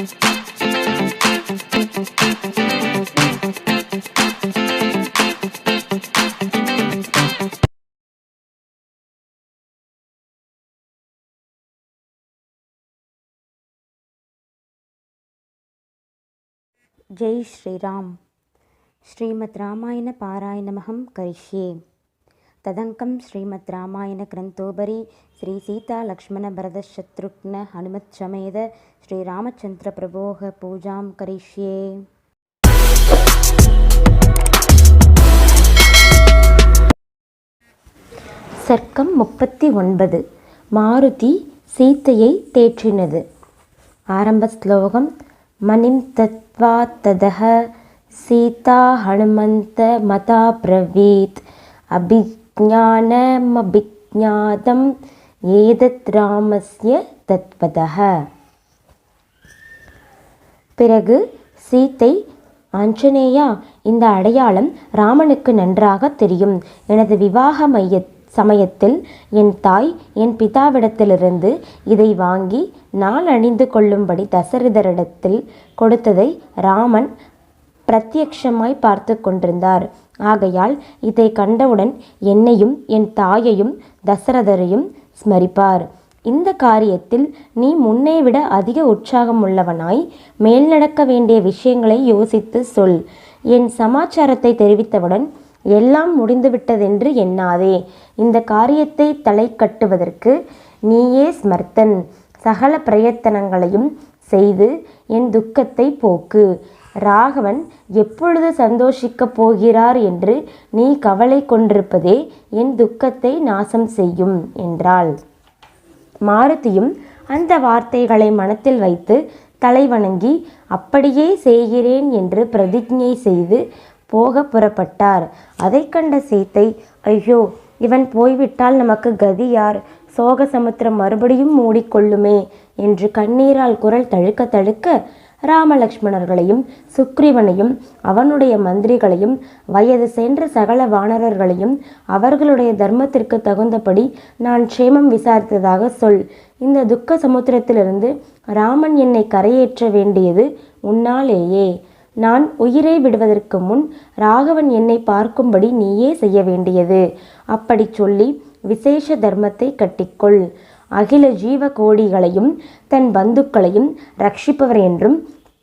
जय श्रीराम। श्रीमद् रामायणपारायणमहं करिष्ये तदङ्कं श्रीमद् रामायणग्रन्थोपरि श्रीसीतालक्ष्मणभरतशत्रुघ्न हनुमत्समेत श्रीरामचन्द्रप्रभोः पूजां करिष्ये சர்க்கம் முப்பத்தி ஒன்பது மாருதி சீத்தையை தேற்றினது ஆரம்ப ஸ்லோகம் மணிம் தத்வா ததः சீதா ஹனுமந்த மதா பிரவீத் விஜானமபிஜாதம் ஏதத் ராமஸ்ய தத்வதः பிறகு சீத்தை ஆஞ்சநேயா இந்த அடையாளம் ராமனுக்கு நன்றாக தெரியும். எனது விவாக மைய சமயத்தில் என் தாய் என் பிதாவிடத்திலிருந்து இதை வாங்கி நான் அணிந்து கொள்ளும்படி தசரதரிடத்தில் கொடுத்ததை ராமன் பிரத்யக்ஷமாய் பார்த்து கொண்டிருந்தார். ஆகையால் இதை கண்டவுடன் என்னையும் என் தாயையும் தசரதரையும் ஸ்மரிப்பார். இந்த காரியத்தில் நீ முன்னை விட அதிக உற்சாகம் உள்ளவனாய் மேல் நடக்க வேண்டிய விஷயங்களை யோசித்து சொல். என் சமாச்சாரத்தை தெரிவித்தவுடன் எல்லாம் முடிந்துவிட்டதென்று எண்ணாதே. இந்த காரியத்தை தலை கட்டுவதற்கு நீயே ஸ்மர்த்தன் சகல பிரயத்தனங்களையும் செய்து என் துக்கத்தை போக்கு. ராகவன் எப்பொழுது சந்தோஷிக்கப் போகிறார் என்று நீ கவலை கொண்டிருப்பதே என் துக்கத்தை நாசம் செய்யும் என்றாள். மாருதியும் அந்த வார்த்தைகளை மனத்தில் வைத்து தலைவணங்கி அப்படியே செய்கிறேன் என்று பிரதிஜை செய்து போக புறப்பட்டார். அதை கண்ட சீத்தை ஐயோ இவன் போய்விட்டால் நமக்கு கதி யார்? சோக சமுத்திரம் மறுபடியும் மூடிக்கொள்ளுமே என்று கண்ணீரால் குரல் தழுக்க தழுக்க ராமலக்ஷ்மணர்களையும் சுக்ரீவனையும் அவனுடைய மந்திரிகளையும் வயது சென்ற சகல வானரர்களையும் அவர்களுடைய தர்மத்திற்கு தகுந்தபடி நான் க்ஷேமம் விசாரித்ததாக சொல். இந்த துக்க சமுத்திரத்திலிருந்து ராமன் என்னை கரையேற்ற வேண்டியது உன்னாலேயே. நான் உயிரை விடுவதற்கு முன் ராகவன் என்னை பார்க்கும்படி நீயே செய்ய வேண்டியது. அப்படி சொல்லி விசேஷ தர்மத்தை கட்டிக்கொள். அகில ஜீவ கோடிகளையும் தன் பந்துக்களையும் ரட்சிப்பவர் என்றும்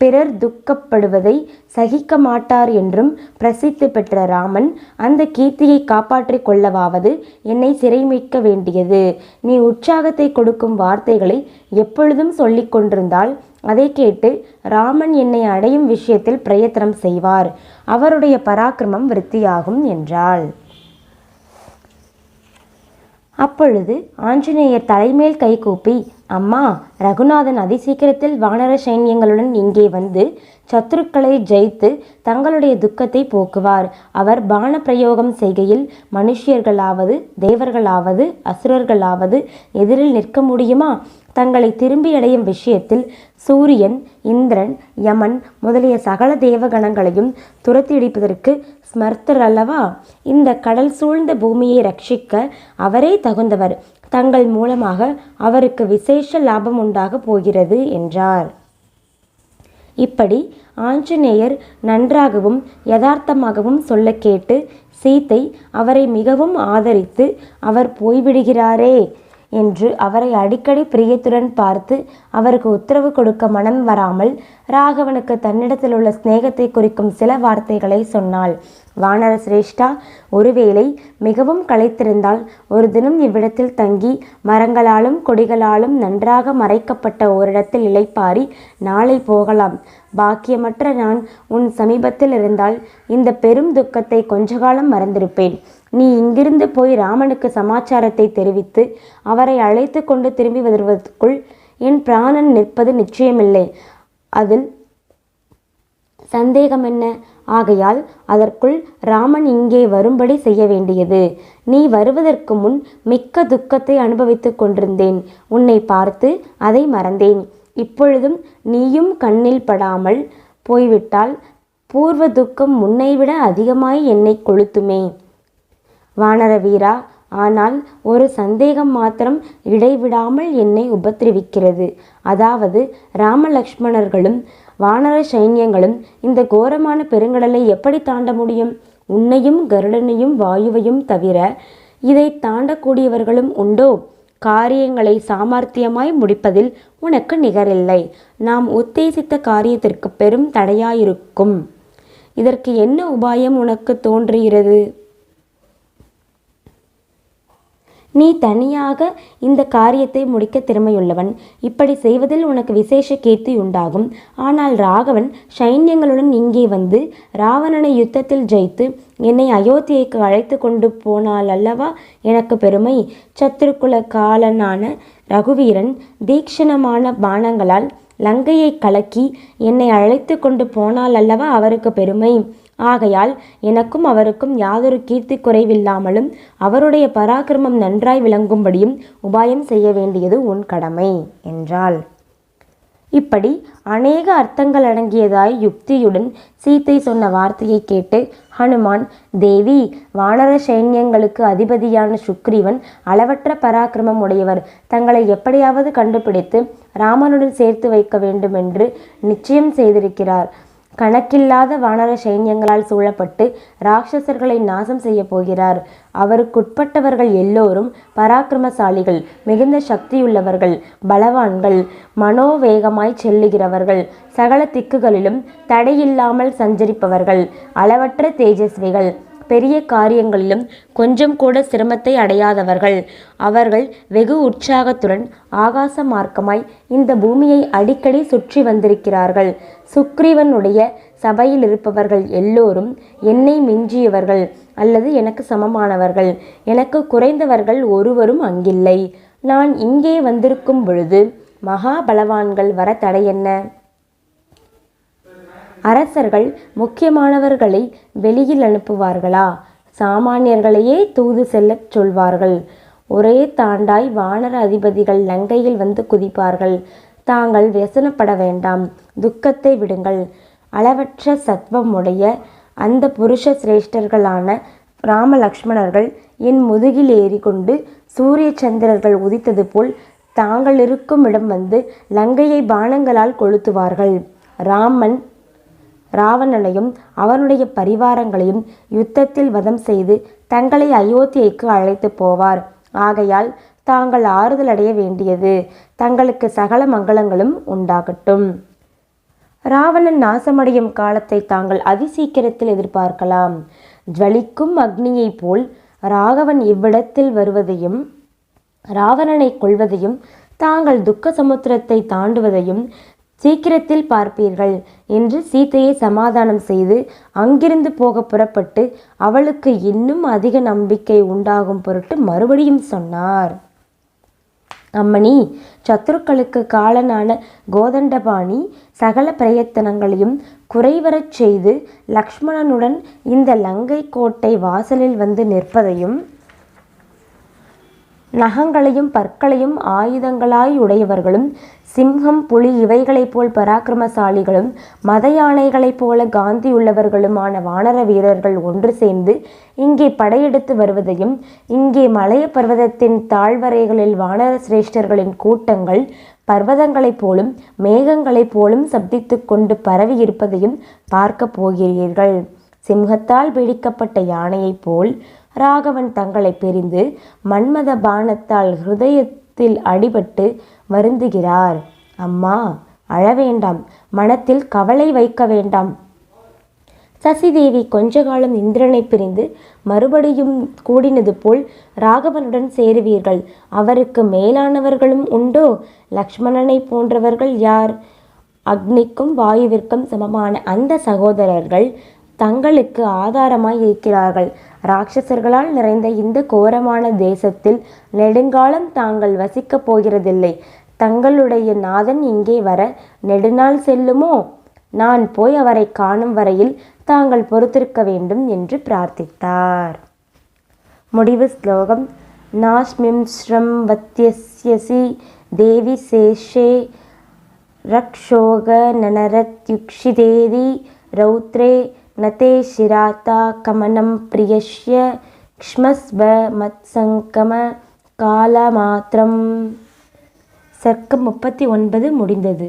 பிறர் துக்கப்படுவதை சகிக்க மாட்டார் என்றும் பிரசித்தி பெற்ற ராமன் அந்த கீர்த்தியை காப்பாற்றிக் கொள்ளவாவது என்னை சிறை மீட்க வேண்டியது. நீ உற்சாகத்தை கொடுக்கும் வார்த்தைகளை எப்பொழுதும் சொல்லிக் கொண்டிருந்தால் அதை கேட்டு ராமன் என்னை அடையும் விஷயத்தில் பிரயத்தனம் செய்வார். அவருடைய பராக்கிரமம் விருத்தியாகும் என்றாள். அப்பொழுது ஆஞ்சநேயர் தலைமேல் கைகூப்பி அம்மா ரகுநாதன் அதிசீக்கிரத்தில் வானர சைன்யங்களுடன் இங்கே வந்து சத்துருக்களை ஜெயித்து தங்களுடைய துக்கத்தை போக்குவார். அவர் பான பிரயோகம் செய்கையில் மனுஷியர்களாவது தேவர்களாவது அசுரர்களாவது எதிரில் நிற்க முடியுமா? தங்களை திரும்பியடையும் விஷயத்தில் சூரியன் இந்திரன் யமன் முதலிய சகல தேவகணங்களையும் துரத்தியடிப்பதற்கு ஸ்மர்த்தர் அல்லவா இந்த கடல் சூழ்ந்த பூமியை ரட்சிக்க அவரே தகுந்தவர். தங்கள் மூலமாக அவருக்கு விசேஷ லாபம் உண்டாக போகிறது என்றார். இப்படி ஆஞ்சநேயர் நன்றாகவும் யதார்த்தமாகவும் சொல்ல கேட்டு சீத்தை அவரை மிகவும் ஆதரித்து அவர் போய்விடுகிறாரே என்று அவரை அடிக்கடி பிரியத்துடன் பார்த்து அவருக்கு உத்தரவு கொடுக்க மனம் வராமல் ராகவனுக்கு தன்னிடத்தில் உள்ள சிநேகத்தை குறிக்கும் சில வார்த்தைகளை சொன்னாள். வானர சிரேஷ்டா ஒருவேளை மிகவும் களைத்திருந்தால் ஒரு தினம் இவ்விடத்தில் தங்கி மரங்களாலும் கொடிகளாலும் நன்றாக மறைக்கப்பட்ட ஓரிடத்தில் இலைப்பாரி நாளை போகலாம். பாக்கியமற்ற நான் உன் சமீபத்தில் இருந்தால் இந்த பெரும் துக்கத்தை கொஞ்ச காலம் மறந்திருப்பேன். நீ இங்கிருந்து போய் ராமனுக்கு சமாச்சாரத்தை தெரிவித்து அவரை அழைத்து கொண்டு திரும்பி வருவதற்குள் என் பிராணன் நிற்பது நிச்சயமில்லை. அதில் சந்தேகம் என்ன? ஆகையால் அதற்குள் ராமன் இங்கே வரும்படி செய்ய வேண்டியது. நீ வருவதற்கு முன் மிக்க துக்கத்தை அனுபவித்துக் கொண்டிருந்தேன். உன்னை பார்த்து அதை மறந்தேன். இப்பொழுதும் நீயும் கண்ணில் படாமல் போய்விட்டால் பூர்வ துக்கம் முன்னைவிட அதிகமாய் என்னை கொளுத்துமே. வானர வீரா ஆனால் ஒரு சந்தேகம் மாத்திரம் இடைவிடாமல் என்னை உபத்திரவிக்கிறது. அதாவது ராமலக்ஷ்மணர்களும் வானர சைன்யங்களும் இந்த கோரமான பெருங்கடலை எப்படி தாண்ட முடியும்? உன்னையும் கருடனையும் வாயுவையும் தவிர இதை தாண்டக்கூடியவர்களும் உண்டோ? காரியங்களை சாமர்த்தியமாய் முடிப்பதில் உனக்கு நிகரில்லை. நாம் உத்தேசித்த காரியத்திற்கு பெரும் தடையாயிருக்கும். இதற்கு என்ன உபாயம் உனக்கு தோன்றுகிறது? நீ தனியாக இந்த காரியத்தை முடிக்க திறமையுள்ளவன். இப்படி செய்வதில் உனக்கு விசேஷ கீர்த்தி உண்டாகும். ஆனால் ராகவன் சைன்யங்களுடன் இங்கே வந்து ராவணனை யுத்தத்தில் ஜெயித்து என்னை அயோத்தியைக்கு அழைத்து கொண்டு போனால் அல்லவா? எனக்கு பெருமை. சத்ருகுல காலனான ரகுவீரன் தீக்ஷணமான பானங்களால் லங்கையை கலக்கி என்னை அழைத்து கொண்டு போனால் அல்லவா? அவருக்கு பெருமை. ஆகையால் எனக்கும் அவருக்கும் யாதொரு கீர்த்தி குறைவில்லாமலும் அவருடைய பராக்கிரமம் நன்றாய் விளங்கும்படியும் உபாயம் செய்ய வேண்டியது உன் கடமை என்றாள். இப்படி அநேக அர்த்தங்கள் அடங்கியதாய் யுக்தியுடன் சீத்தை சொன்ன வார்த்தையை கேட்டு ஹனுமான் தேவி வானர சைன்யங்களுக்கு அதிபதியான சுக்ரீவன் அளவற்ற பராக்கிரமம் உடையவர். தங்களை எப்படியாவது கண்டுபிடித்து ராமனுடன் சேர்த்து வைக்க வேண்டுமென்று நிச்சயம் செய்திருக்கிறார். கணக்கில்லாத வானர சைன்யங்களால் சூழப்பட்டு ராட்சசர்களை நாசம் செய்ய போகிறார். அவருக்குட்பட்டவர்கள் எல்லோரும் பராக்கிரமசாலிகள் மிகுந்த சக்தியுள்ளவர்கள் பலவான்கள் மனோவேகமாய் செல்லுகிறவர்கள் சகல திக்குகளிலும் தடையில்லாமல் சஞ்சரிப்பவர்கள் அளவற்ற தேஜஸ்விகள். பெரிய காரியங்களிலும் கொஞ்சம் கூட சிரமத்தை அடையாதவர்கள். அவர்கள் வெகு உற்சாகத்துடன் ஆகாச மார்க்கமாய் இந்த பூமியை அடிக்கடி சுற்றி வந்திருக்கிறார்கள். சுக்ரீவனுடைய சபையில் இருப்பவர்கள் எல்லோரும் என்னை மிஞ்சியவர்கள் அல்லது எனக்கு சமமானவர்கள். எனக்கு குறைந்தவர்கள் ஒருவரும் அங்கில்லை. நான் இங்கே வந்திருக்கும் பொழுது மகாபலவான்கள் வர தடை என்ன? அரசர்கள் முக்கியமானவர்களை வெளியில் அனுப்புவார்களா? சாமானியர்களையே தூது செல்லச் சொல்வார்கள். ஒரே தாண்டாய் வானர அதிபதிகள் லங்கையில் வந்து குதிப்பார்கள். தாங்கள் व्यசனப்பட வேண்டாம். துக்கத்தை விடுங்கள். அளவற்ற சத்வமுடைய அந்த புருஷ சிரேஷ்டர்களான ராமலக்ஷ்மணர்கள் என் முதுகில் ஏறிக்கொண்டு சூரிய சந்திரர்கள் உதித்தது போல் தாங்கள் இருக்கும் இடம் வந்து லங்கையை பானங்களால் கொளுத்துவார்கள். ராமன் ராவணனையும் அவனுடைய பரிவாரங்களையும் யுத்தத்தில் வதம் செய்து தங்களை அயோத்தியைக்கு அழைத்து போவார். ஆகையால் தாங்கள் ஆறுதல் அடைய வேண்டியது தங்களுக்கு சகல மங்களங்களும் உண்டாகட்டும். ராவணன் நாசமடையும் காலத்தை தாங்கள் அதிசீக்கிரத்தில் எதிர்பார்க்கலாம். ஜலிக்கும் அக்னியைப் போல் ராகவன் இவ்விடத்தில் வருவதையும் ராவணனை கொள்வதையும் தாங்கள் துக்க சமுத்திரத்தை தாண்டுவதையும் சீக்கிரத்தில் பார்ப்பீர்கள் என்று சீதையை சமாதானம் செய்து அங்கிருந்து போக புறப்பட்டு அவளுக்கு இன்னும் அதிக நம்பிக்கை உண்டாகும் பொருட்டு மறுபடியும் சொன்னார். அம்மணி சத்துருக்களுக்கு காலனான கோதண்டபாணி சகல பிரயத்தனங்களையும் குறைவரச் செய்து லக்ஷ்மணனுடன் இந்த லங்கை கோட்டை வாசலில் வந்து நிற்பதையும் நகங்களையும் பற்களையும் ஆயுதங்களாய் உடையவர்களும் சிம்ஹம் புலி இவைகளைப் போல் பராக்கிரமசாலிகளும் மத யானைகளைப் போல காந்தியுள்ளவர்களுமான வானர வீரர்கள் ஒன்று சேர்ந்து இங்கே படையெடுத்து வருவதையும் இங்கே மலைய பர்வதத்தின் தாழ்வரைகளில் வானர சிரேஷ்டர்களின் கூட்டங்கள் பர்வதங்களைப் போலும் மேகங்களைப் போலும் சப்தித்து கொண்டு பரவி இருப்பதையும் பார்க்கப் போகிறீர்கள். சிம்ஹத்தால் பிடிக்கப்பட்ட யானையைப் போல் ராகவன் தங்களை பிரிந்து மன்மத பானத்தால் ஹிருதயத்தில் அடிபட்டு வருந்துகிறார். அம்மா அழவேண்டாம். மனத்தில் கவலை வைக்க வேண்டாம். சசிதேவி கொஞ்ச காலம் இந்திரனை பிரிந்து மறுபடியும் கூடினது போல் ராகவனுடன் சேருவீர்கள். அவருக்கு மேலானவர்களும் உண்டோ? லக்ஷ்மணனை போன்றவர்கள் யார்? அக்னிக்கும் வாயுவிற்கும் சமமான அந்த சகோதரர்கள் தங்களுக்கு ஆதாரமாய் இருக்கிறார்கள். ராட்சசர்களால் நிறைந்த இந்த கோரமான தேசத்தில் நெடுங்காலம் தாங்கள் வசிக்கப் போகிறதில்லை. தங்களுடைய நாதன் இங்கே வர நெடுநாள் செல்லுமோ? நான் போய் அவரை காணும் வரையில் தாங்கள் பொறுத்திருக்க வேண்டும் என்று பிரார்த்தித்தார். முடிவு ஸ்லோகம். நாஸ்மிம்ஸ்ரம் வத்தியஸ்யசி தேவி சேஷே ரக்ஷோக நனரத்யுக்ஷிதேதி ரௌத்ரே நதே शिराता कमनं प्रियस्य க்ஷ்மஸ்வ மத்சங்கம காலமாத்திரம் சர்க்கம் முப்பத்தி ஒன்பது முடிந்தது